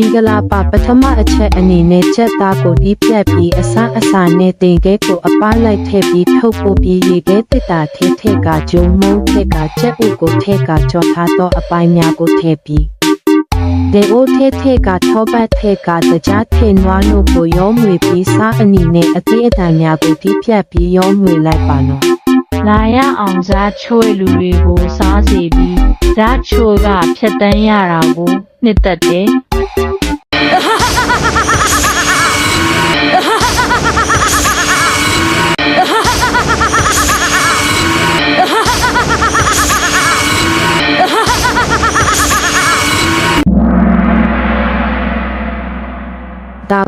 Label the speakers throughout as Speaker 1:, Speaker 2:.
Speaker 1: မင်္ဂလာပါပထမအချက်အနေနဲ့ချက်သားကိုဒီပြက်ပြီးအစအစာနဲ့တင်ခဲကိုအပားလိုက်ထည့်ပြီးထုတ်ပို့ပြီးရေခဲတစ်တာထဲထည့်ကဂျုံမုံထည့်ကချက်ဥကိုထည့်ကကြော်ထားသောအပိုင်းများကိုထည့်ပြီးဒေအိုထဲထဲကထောပတ်ထဲကတကြားထဲနွားနို့ကိုရောမွေပြီးစားအနီနဲ့အသေးအတန်များကိုဒီပြက်ပြီးရောမွေလိုက်ပါနော်
Speaker 2: လာရအောင်ဇာတ်ချိုးလူတွေကိုစားစီပြီးဇာတ်ချိုးကဖြတ်တန်းရတာကိုနှစ်သက်တယ်
Speaker 1: ဒါ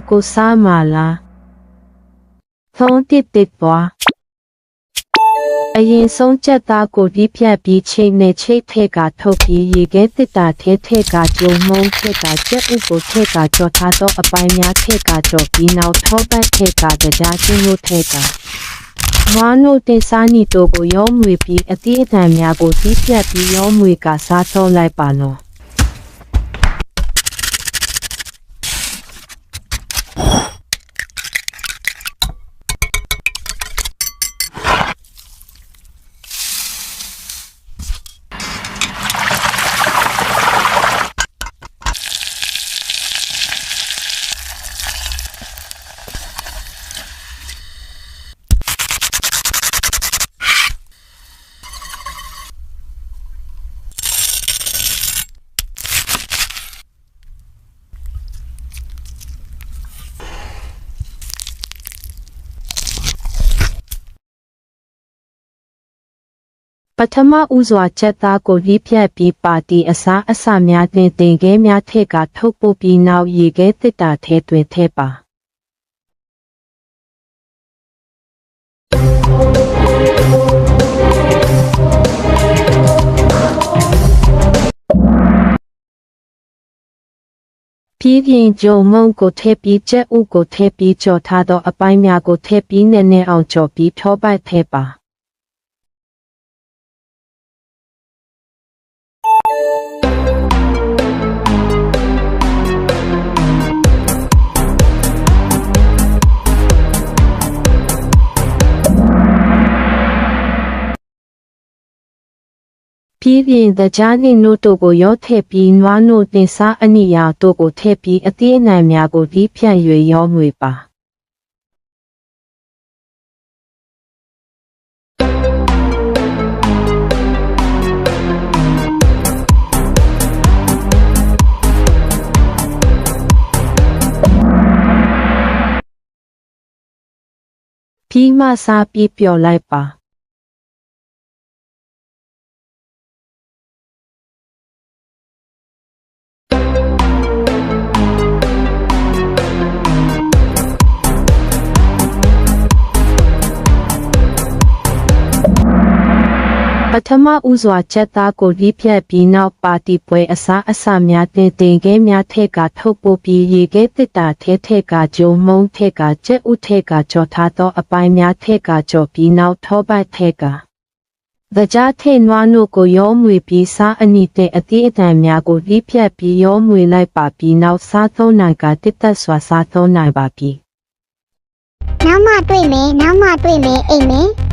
Speaker 1: ကိုစားမလားသုံးတစ်တစ်ပွား အရင်ဆုံးချက်သားကိုဒီဖြတ်ပြီးချိန်နဲ့ချိတ်ထဲကထုတ်ပြီးရေခဲတစ်တာထဲထဲကဂျုံမုံထဲကချက်ဥကိုထဲကကြော်ထားသောအပိုင်းများထဲကကြော်ပြီးနောက်ထောပတ်ထဲကကြားချင်းတို့ထဲကဝါနိုတင်စားနီတို့ကိုရောမွေပြီးအသေးအတန်များကိုဒီဖြတ်ပြီးရောမွေကစားသောလိုက်ပါနော် ပထမဦးစွာချက်သားကိုလိဖြတ်ပြီးပါတီအစားအစာများတင်တင်ခဲများထက်ကထုတ်ပို့ပြီးနောက်ရေခဲတစ်တာထဲတွင်ထည့်ပါပြီးပြင်ဂျုံမုံကိုထည့်ပြီးချက်ဥကိုထည့်ပြီးကြော်ထားသောအပိုင်းများကိုထည့်ပြီးနည်းနည်းအောင်ကြော်ပြီးဖြောပိုက်ထည့်ပါ ပြီးပြင်သကြားနှင့်နို့တို့ကိုရောထည့်ပြီးနွားနို့တင်စားအနိယာတို့ကိုထည့်ပြီးအသေးအနှံများကိုဒီဖြန့်၍ရောမွေပါ ပြီးမှစားပြီးပျော်လိုက်ပါ ပထမဦးစွာချက်သားကိုလိဖြတ်ပြီးနောက်ပါတီပွဲအစားအစာများတင်တင်ခဲများထက်ကထုတ်ပို့ပြီးရေခဲတစ်တာထဲထက်ကဂျုံမုံထက်ကကျက်ဥထက်ကကြော်ထားသောအပိုင်းများထက်ကကြော်ပြီးနောက်ထောပတ်ထက်ကသကြားထဲနွားနို့ကိုရောမွေပြီးစားအနိတဲ့အသည့်အတန်များကိုလိဖြတ်ပြီးရောမွေလိုက်ပါပြီးနောက်စားသုံးနိုင်ကတစ်သက်စွာစားသုံးနိုင်ပါပြီ
Speaker 3: နောက်မှတွေ့မယ်နောက်မှတွေ့မယ်အိမ်မယ်